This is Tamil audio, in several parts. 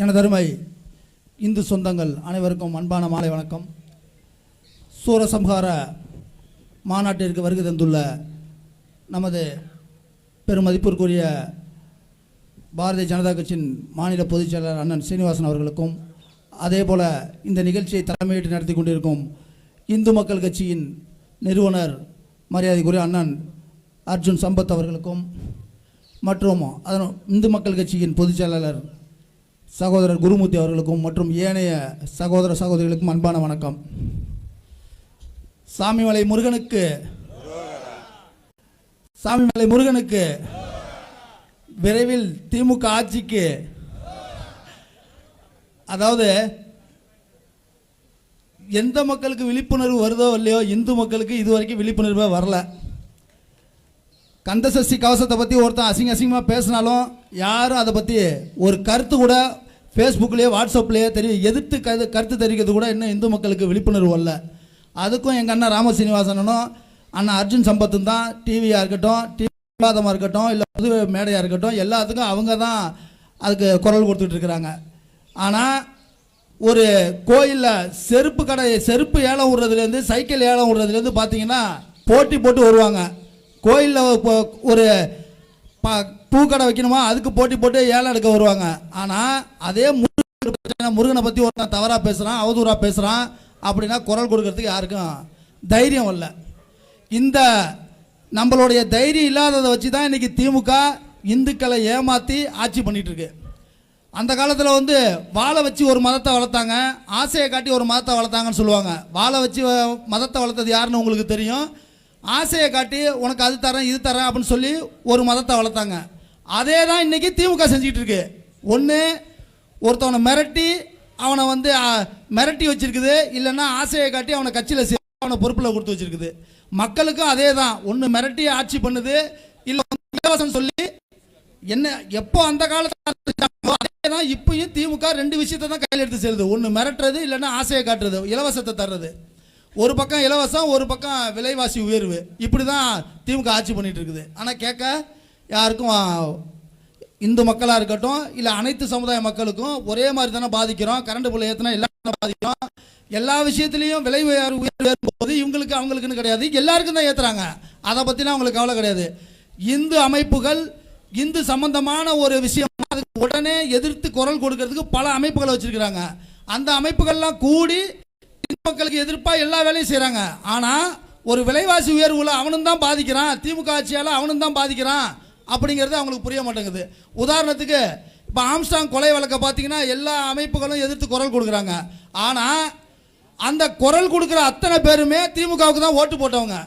எனதருமை இந்து சொந்தங்கள் அனைவருக்கும் அன்பான மாலை வணக்கம். சூரசம்ஹார மாநாட்டிற்கு வருகை தந்துள்ள நமது பெருமதிப்பிற்குரிய பாரதிய ஜனதா கட்சியின் மாநில பொதுச் செயலாளர் அண்ணன் சீனிவாசன் அவர்களுக்கும் அதே போல இந்த நிகழ்ச்சியை தலைமையிட்டு நடத்தி கொண்டிருக்கும் இந்து மக்கள் கட்சியின் நிறுவனர் மரியாதைக்குரிய அண்ணன் அர்ஜுன் சம்பத் அவர்களுக்கும் மற்றும் அதன் இந்து மக்கள் கட்சியின் பொதுச் செயலாளர் சகோதரர் குருமூர்த்தி அவர்களுக்கும் மற்றும் ஏனைய சகோதர சகோதரிகளுக்கும் அன்பான வணக்கம். சாமிமலை முருகனுக்கு சாமிமலை முருகனுக்கு விரைவில் திமுக ஆட்சிக்கு அதாவது எந்த மக்களுக்கு விழிப்புணர்வு வருதோ இல்லையோ இந்து மக்களுக்கு இதுவரைக்கும் விழிப்புணர்வே வரல. கந்தசஷ்டி கவசத்தை பற்றி ஒருத்தன் அசிங்க அசிங்கமாக பேசினாலும் யாரும் அதை பற்றி ஒரு கருத்து கூட ஃபேஸ்புக்லேயே வாட்ஸ்அப்லேயே தெரியும் எதிர்த்து கரு கருத்து தெரிவிக்கிறது கூட இன்னும் இந்து மக்களுக்கு விழிப்புணர்வு இல்லை அதுக்கும் எங்கள் அண்ணன் ராம சீனிவாசனும் அண்ணன் அர்ஜுன் சம்பத்தும் தான் டிவியாக இருக்கட்டும் டிவி விவாதமாக இருக்கட்டும் இல்லை பொது மேடையாக இருக்கட்டும் எல்லாத்துக்கும் அவங்க தான் அதுக்கு குரல் கொடுத்துட்டு இருக்கிறாங்க. ஆனால் ஒரு கோயிலில் செருப்பு கடை செருப்பு ஏலம் விடுறதுலேருந்து சைக்கிள் ஏலம் விடுறதுலேருந்து பார்த்தீங்கன்னா போட்டி போட்டு வருவாங்க. கோயிலில் இப்போ ஒரு ப பூக்கடை வைக்கணுமா? அதுக்கு போட்டி போட்டு ஏலம் எடுக்க வருவாங்க. ஆனால் அதே முருகன் பிரச்சனை முருகனை பற்றி ஒருத்தன் தவறாக பேசுகிறான் அவதூறாக பேசுகிறான் அப்படின்னா குரல் கொடுக்கறதுக்கு யாருக்கும் தைரியம் இல்லை. இந்த நம்மளுடைய தைரியம் இல்லாததை வச்சு தான் இன்றைக்கி திமுக இந்துக்களை ஏமாற்றி ஆட்சி பண்ணிகிட்ருக்கு அந்த காலத்தில் வந்து வாழை வச்சு ஒரு மதத்தை வளர்த்தாங்க ஆசையை காட்டி ஒரு மதத்தை வளர்த்தாங்கன்னு சொல்லுவாங்க. வாழை வச்சு மதத்தை வளர்த்தது யாருன்னு உங்களுக்கு தெரியும்? ஆசையை காட்டி உனக்கு அது தரேன் இது தரேன் அப்படின்னு சொல்லி ஒரு மதத்தை வளர்த்தாங்க. அதே தான் இன்னைக்கு திமுக செஞ்சுக்கிட்டு இருக்கு. ஒன்று ஒருத்தவனை மிரட்டி அவனை வந்து மிரட்டி வச்சிருக்குது. இல்லைன்னா ஆசையை காட்டி அவனை கட்சியில் சே அவனை பொறுப்பில் கொடுத்து வச்சிருக்குது. மக்களுக்கும் அதே தான் ஒன்று மிரட்டி ஆட்சி பண்ணுது. இல்லை இலவசம் சொல்லி என்ன எப்போ அந்த காலத்தில் அதே தான் இப்பயும் திமுக ரெண்டு விஷயத்தை தான் கையில் எடுத்து செய்யுது ஒன்று மிரட்டுறது இல்லைன்னா ஆசையை காட்டுறது இலவசத்தை தர்றது. ஒரு பக்கம் இலவசம் ஒரு பக்கம் விலைவாசி உயர்வு. இப்படி தான் திமுக ஆட்சி பண்ணிகிட்டு இருக்குது ஆனால் கேட்க யாருக்கும் இந்து மக்களாக இருக்கட்டும் இல்லை அனைத்து சமுதாய மக்களுக்கும் ஒரே மாதிரி தானே பாதிக்கிறோம். கரண்ட் பிள்ளை ஏற்றினா எல்லாம் பாதிக்கிறோம். எல்லா விஷயத்துலையும் விலை உயர்வு உயர்வு போது இவங்களுக்கு அவங்களுக்குன்னு கிடையாது. எல்லாருக்கும் தான் ஏற்றுறாங்க அதை பற்றிலாம் அவங்களுக்கு கவலை கிடையாது. இந்து அமைப்புகள் இந்து சம்பந்தமான ஒரு விஷயம் அதுக்கு உடனே எதிர்த்து குரல் கொடுக்கறதுக்கு பல அமைப்புகளை வச்சுருக்கிறாங்க. அந்த அமைப்புகள்லாம் கூடி மக்களுக்கு எதிர்ப்பாக எல்லா வேலையும் செய்கிறாங்க ஆனால் ஒரு விலைவாசி உயர்வுல அவனும் தான் பாதிக்கிறான் திமுக ஆட்சியால் அவனும் தான் பாதிக்கிறான் அப்படிங்கிறது அவங்களுக்கு புரிய மாட்டேங்குது. உதாரணத்துக்கு இப்போ ஆம்ஸ்டாங் கொலை வழக்கை பார்த்தீங்கன்னா எல்லா அமைப்புகளும் எதிர்த்து குரல் கொடுக்குறாங்க. ஆனால் அந்த குரல் கொடுக்குற அத்தனை பேருமே திமுகவுக்கு தான் ஓட்டு போட்டவங்க.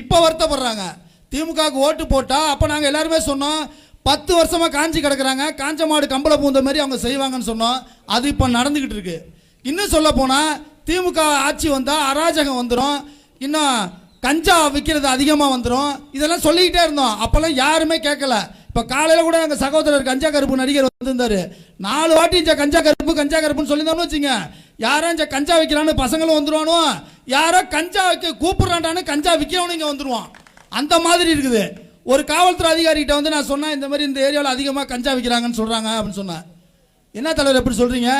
இப்போ வருத்தப்படுறாங்க. திமுகவுக்கு ஓட்டு போட்டால் அப்போ நாங்கள் எல்லாருமே சொன்னோம் பத்து வருஷமாக காஞ்சி கிடக்கிறாங்க காஞ்ச மாடு கம்பளை பூந்த மாதிரி அவங்க செய்வாங்கன்னு சொன்னோம். அது இப்போ நடந்துக்கிட்டு இருக்கு. இன்னும் சொல்ல போனால் திமுக ஆட்சி வந்தால் அராஜகம் வந்துடும் இன்னும் கஞ்சா விற்கிறது அதிகமாக வந்துடும் இதெல்லாம் சொல்லிக்கிட்டே இருந்தோம். அப்போல்லாம் யாருமே கேட்கல. இப்போ காலையில் கூட எங்கள் சகோதரர் கஞ்சா கருப்பு நடிகர் வந்திருந்தார். நாலு வாட்டி இந்த கஞ்சா கருப்பு கஞ்சா கருப்புன்னு சொல்லியிருந்தோம்னு வச்சுங்க. யாரும் இந்த கஞ்சா விற்கிறான்னு பசங்களும் வந்துடுவானோ யாரோ கஞ்சா வைக்க கூப்பிட்றான்டான்னு கஞ்சா விற்கிறவனு இங்கே வந்துடுவான் அந்த மாதிரி இருக்குது. ஒரு காவல்துறை அதிகாரிகிட்ட வந்து நான் சொன்னேன் இந்த மாதிரி இந்த ஏரியாவில் அதிகமாக கஞ்சா விற்கிறாங்கன்னு சொல்கிறாங்க அப்படின்னு சொன்னேன். என்ன தலைவர் எப்படி சொல்கிறீங்க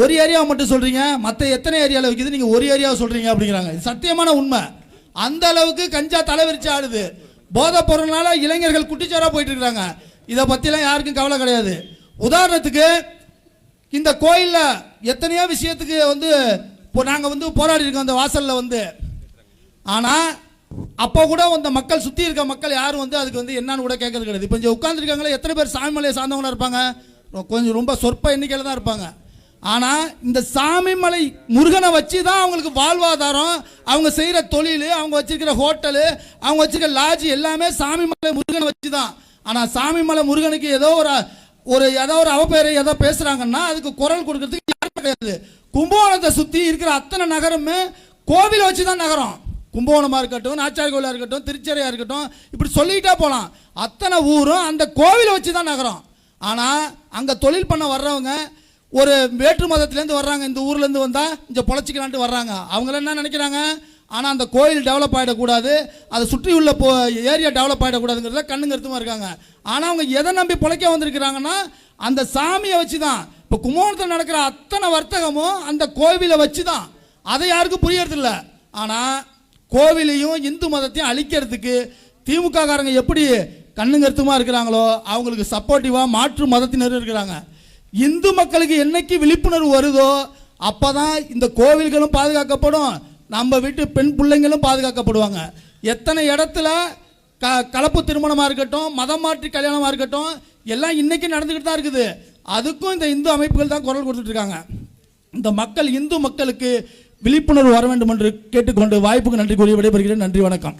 ஒரு ஏரியாவை மட்டும் சொல்கிறீங்க மற்ற எத்தனை ஏரியாவில் விற்கிது நீங்கள் ஒரு ஏரியாவை சொல்கிறீங்க அப்படிங்கிறாங்க. இது சத்தியமான உண்மை. அந்த அளவுக்கு கஞ்சா தலைவிரிச்சு ஆடுது. போதை பொருள்னால இளைஞர்கள் குட்டிச்சாரா போயிட்டு இருக்கிறாங்க இதை பற்றிலாம் யாருக்கும் கவலை கிடையாது. உதாரணத்துக்கு இந்த கோயிலில் எத்தனையோ விஷயத்துக்கு வந்து இப்போ நாங்கள் வந்து போராடி இருக்கோம் அந்த வாசலில் வந்து. ஆனால் அப்போ கூட அந்த மக்கள் சுற்றி இருக்க மக்கள் யாரும் வந்து அதுக்கு வந்து என்னன்னு கூட கேட்கறது கிடையாது. இப்போ இங்கே உட்காந்துருக்காங்களே எத்தனை பேர் சாமி மலையை சார்ந்தவங்களாக இருப்பாங்க? கொஞ்சம் ரொம்ப சொற்ப எண்ணிக்கையில் தான் இருப்பாங்க. ஆனால் இந்த சாமிமலை முருகனை வச்சு தான் அவங்களுக்கு வாழ்வாதாரம். அவங்க செய்கிற தொழில் அவங்க வச்சிருக்கிற ஹோட்டலு அவங்க வச்சிருக்கிற லாட்ஜ் எல்லாமே சாமிமலை முருகனை வச்சு தான் ஆனால் சாமிமலை முருகனுக்கு ஏதோ ஒரு ஒரு ஏதோ ஒரு அவப்பெயரை ஏதோ பேசுகிறாங்கன்னா அதுக்கு குரல் கொடுக்கறதுக்கு யாரும் கிடையாது. கும்பகோணத்தை சுற்றி இருக்கிற அத்தனை நகரமே கோவிலை வச்சு தான் நகரம். கும்பகோணமாக இருக்கட்டும் நாச்சார் கோவிலாக இருக்கட்டும் திருச்செரையாக இருக்கட்டும் இப்படி சொல்லிக்கிட்டே போகலாம் அத்தனை ஊரும் அந்த கோவிலை வச்சு தான் நகரம். ஆனால் அங்கே தொழில் பண்ண வர்றவங்க ஒரு வேற்று மதத்துலேருந்து வர்றாங்க இந்த ஊர்லேருந்து வந்தால் இங்கே பொழைச்சிக்கலான்ட்டு வர்றாங்க. அவங்கள என்ன நினைக்கிறாங்க? ஆனால் அந்த கோயில் டெவலப் ஆகிடக்கூடாது அதை சுற்றி உள்ள போ ஏரியா டெவலப் ஆகிடக்கூடாதுங்கிறத கண்ணு இருக்காங்க. ஆனால் அவங்க எதை நம்பி பொழைக்க வந்திருக்கிறாங்கன்னா அந்த சாமியை வச்சு தான் இப்போ இப்போ கும்போணத்தில் நடக்கிற அத்தனை வர்த்தகமும் அந்த கோவிலை வச்சு தான் அதை யாருக்கும் புரியறதில்ல. ஆனால் கோவிலையும் இந்து மதத்தையும் அழிக்கிறதுக்கு திமுக காரங்க எப்படி கண்ணுங்கருத்துமாக இருக்கிறாங்களோ அவங்களுக்கு சப்போர்ட்டிவாக மாற்று மதத்தினர் இருக்கிறாங்க. இந்து மக்களுக்கு என்னைக்கு விழிப்புணர்வு வருதோ அப்பதான் இந்த கோவில்களும் பாதுகாக்கப்படும். நம்ம வீட்டு பெண் பிள்ளைங்களும் பாதுகாக்கப்படுவாங்க. எத்தனை இடத்துல க கலப்பு திருமணமாக இருக்கட்டும் மதம் மாற்றி கல்யாணமாக இருக்கட்டும் எல்லாம் இன்றைக்கும் நடந்துக்கிட்டு தான் இருக்குது. அதுக்கும் இந்த இந்து அமைப்புகள் தான் குரல் கொடுத்துட்ருக்காங்க இந்த மக்கள் இந்து மக்களுக்கு விழிப்புணர்வு வர வேண்டும் என்று கேட்டுக்கொண்டு வாய்ப்புக்கு நன்றி கூறி விடைபெறுகிறேன். நன்றி வணக்கம்.